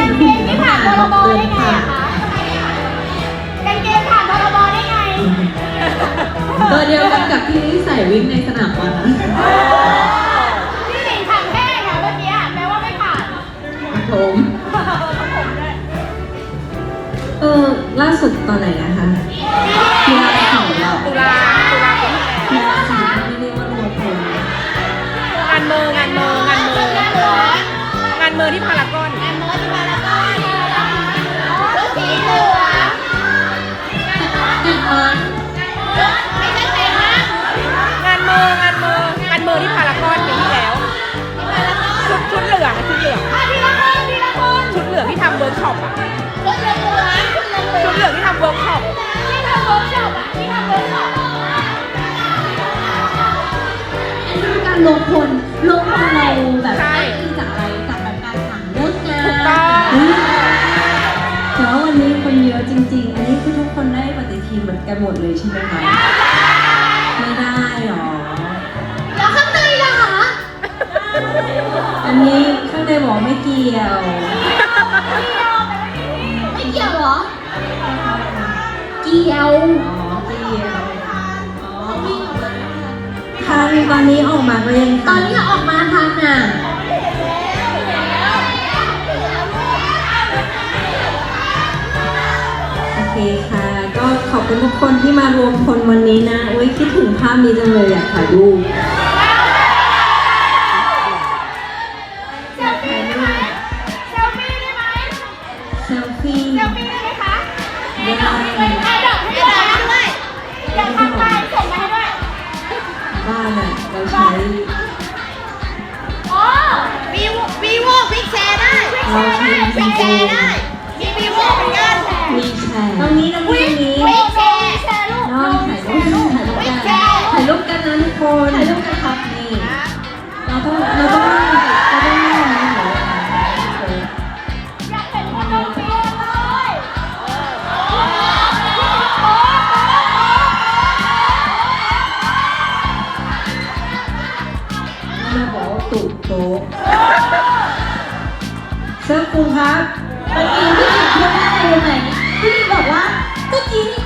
กางเกงนี่ผ่านพรบได้ไงอะคะกางเกงผ่านพรบได้ไง ตัวเดียวกันกับที่ใส่วิ่งในสนามบอลนะพี่หนิงผ่านแค่ค่ะเมื่อกี้แปลว่าไม่ผ่านผมผมด้วยเออล่าสุดตอนไหนนะคะกีฬาของเราตุลาตุลาปีที่แล้วกีฬาสีไม่เรียกว่ารวมพลงานเมอร์งานเมอร์งานเมอร์งานร้อนงานเมอร์ที่พารากอน วิร์กช็อปอะที่ทำเวิร์กช็อปอันนี้คือการรวมพลรวมพลเราแบบอ้างอิงจากอะไรจากแบบการสั่งเลิกงานถูกต้องแต่ว่าวันนี้คนเยอะจริง ๆ อันนี้คือทุกคนได้ปฏิทินเหมือนกันหมดเลยใช่ไหมคะไม่ได้หรอ แล้วข้างในล่ะคะอันนี้ข้างในบอกไม่เกี่ยวไกี่ยวอ๋อเกี่ยวอ๋อทันตอนนี้ออกมาก็ยังตอนนี้ออกมาทันอะโอเคค่ะ ก็ขอบคุณทุกคนที่มารวมพลวันนี้นะอุ้ยคิดถึงภาพนี้จังเลยอยากถ่ายรูป บ้านอะเราใช้อ๋อวีโววีโวพิกแชร์ได้เราใช้พิกแชร์ได้มีวีโวเหมือนกันวีแชร์ตรงนี้ตรงนี้ตรงนี้วิกแชร์แชร์ลูกน้องถ่ายรูปถ่ายรูปกันถ่ายรูปกันนะทุกคนถ่ายรูปกันครับนี่เราต้องเราต้องเราต้อง ครูครับเมื่อกี้พี่หญิงพูดว่าอะไรรู้ไหมพี่หญิงบอกว่าเมื่อกี้นี่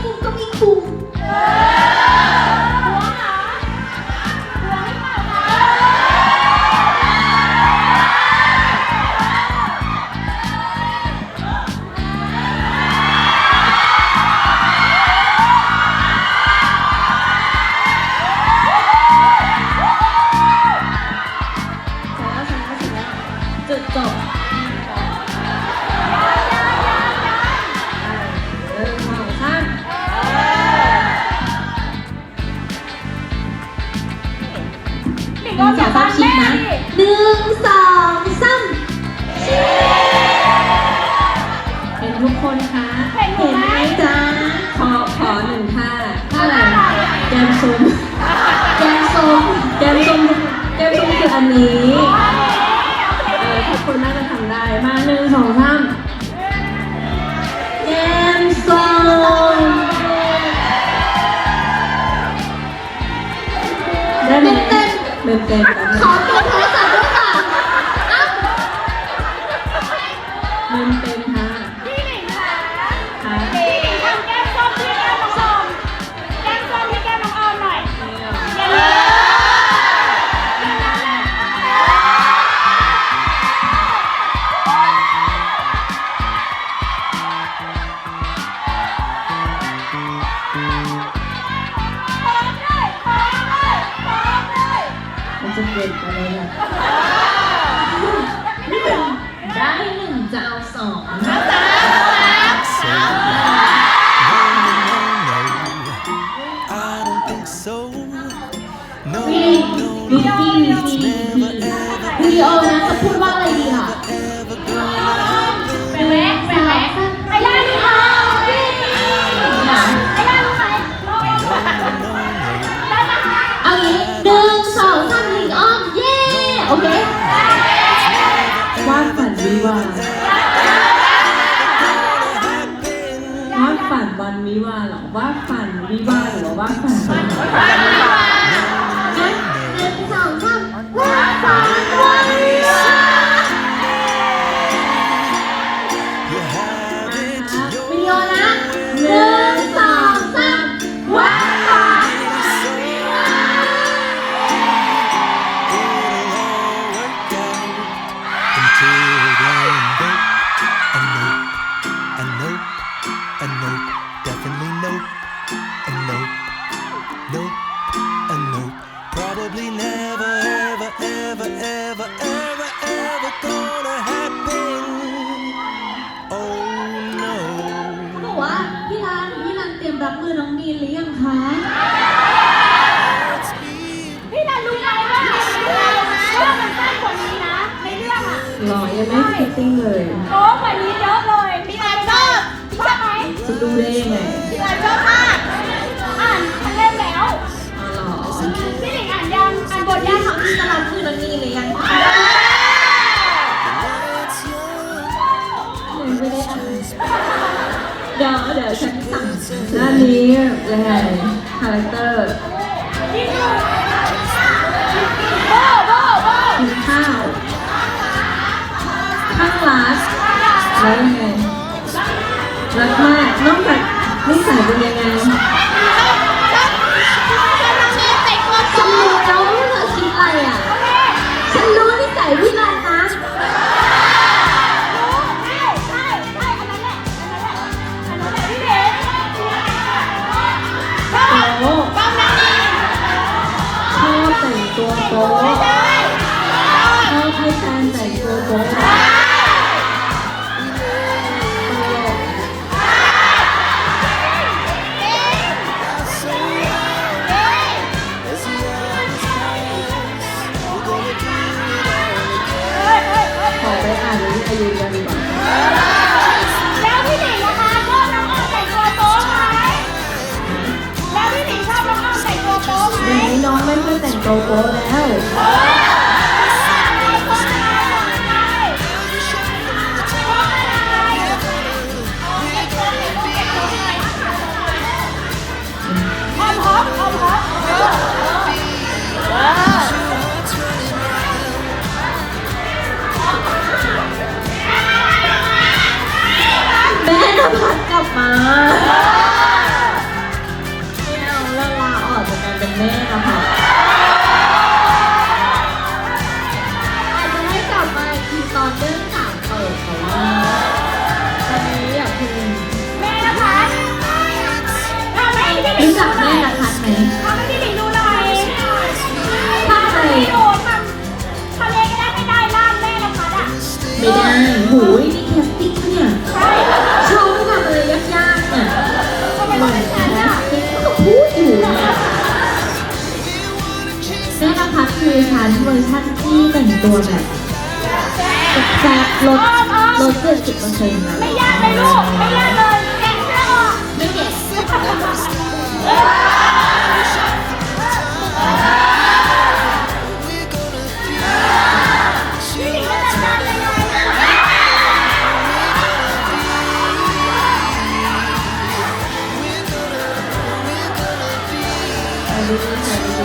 100 pala na. Dahil หล่อยังไม่ฟิตติ้งเลยโอ้กว่านี้เยอะเลยมีหลายชอบชอบไหมจะดูได้ยังไงหลายชอบมากอ่านทันเล่มแล้วพี่หนิงอ่านยังอ่านบทยังของที่ตลาดคืนแล้วนี่หรือยังไม่ได้เดี๋ยวเดี๋ยวฉันสั่งหน้านี้ยังไงคาแรคเตอร์กินข้าว ข้างรักแล้วยังไงรักมาก Đồ. โหยนี่แคสติ้งเนี่ยโชว์ไม่ทำอะไรยากๆเนี่ยเหมือนแคสติ้งก็พูดอยู่เนี่ยนะคะคือฉันเวอร์ชันที่แต่งตัวแบบแซ่บลดลดเกือบสิบเปอร์เซ็นต์ไม่ยากเลยลูก ไม่ยากเลย 我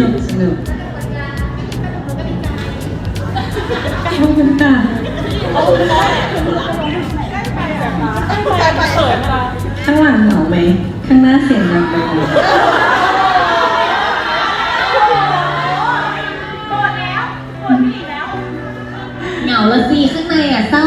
นุกสนุกขอบคุณค่ะข้างหลังเหงาไหม ข้างหน้าเสียงดังไปหมดดีแล้วเหงาละสิข้างในอะเศร้า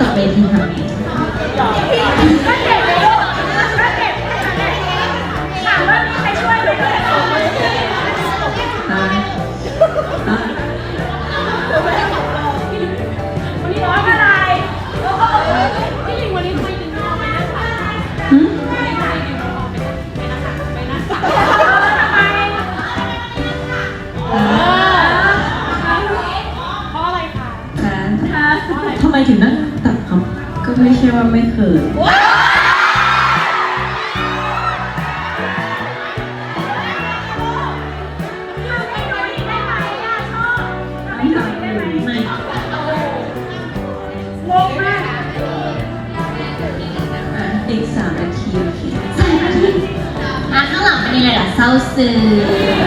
ต่อไปทีค่ะ ไม่ใช่ว่าไม่เคยอีกสามนาทีโอเคสามนาทีอะข้างหลังเป็นยังไงล่ะเศร้าซึ้ง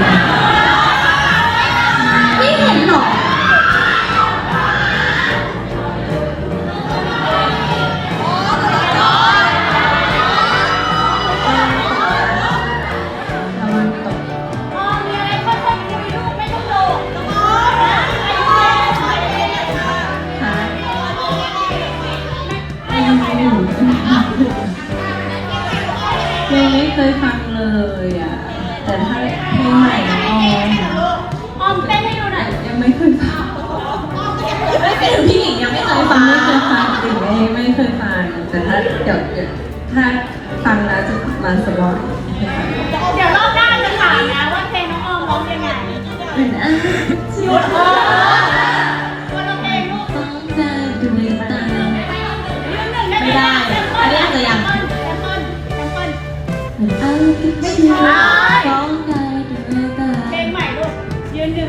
เคยฟังเลยอะ แต่ถ้าเพลงใหม่ของออมอมเต้นให้ดูหน่อยยังไม่เคยฟังไม่เป็นพี่หญิงยังไม่เคยฟังไม่เคยฟังจริงไม่ไม่เคยฟังแต่ถ้าเดี๋ยวดถ้าฟังแล้วจะมาสบอย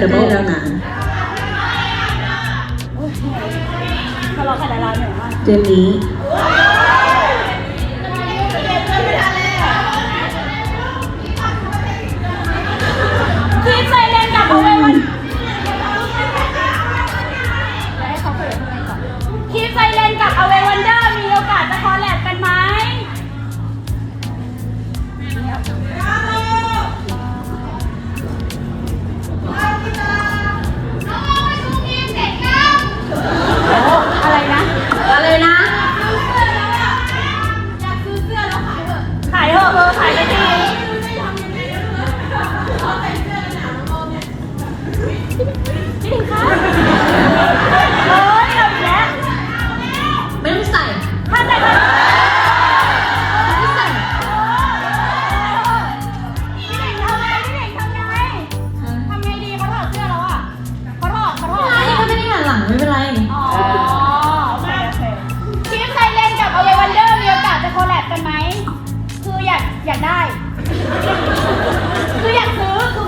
แต่เมื่อแล้วนะทะเลาะกันหลายๆหน่อยมาก เจนนี่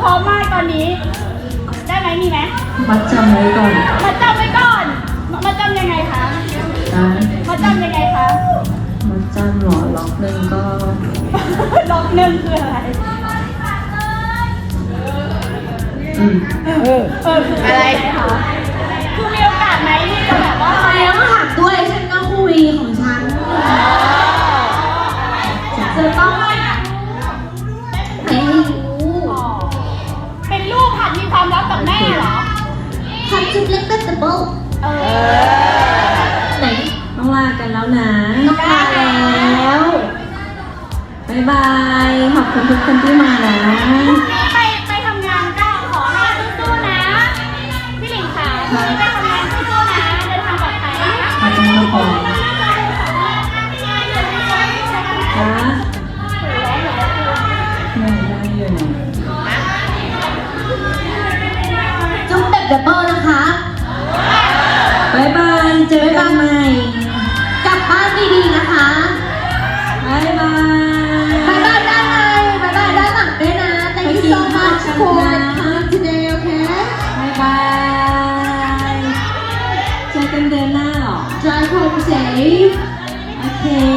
ร้อมมากตอนนี้ ได้ไหมมีไหมมาจำไว้ก่อนมาจำไว้ก่อนมาจำยังไงคะมาจำยังไงคะมาจำหรอล็อกหนึ่งก็ล็อกหนึ่งคืออะไรเออออะไรคะ คือ respectable ไหน ต้องลากันแล้วนะต้องลาแล้วบายบาย ขอบคุณทุกคนที่มานะไปไปทำงานก็ขอให้สู้ๆนะ พี่หลิงค่ะไปทำงานสู้ๆนะ เดินทางปลอดภัยนะขอบคุณทุก Ok.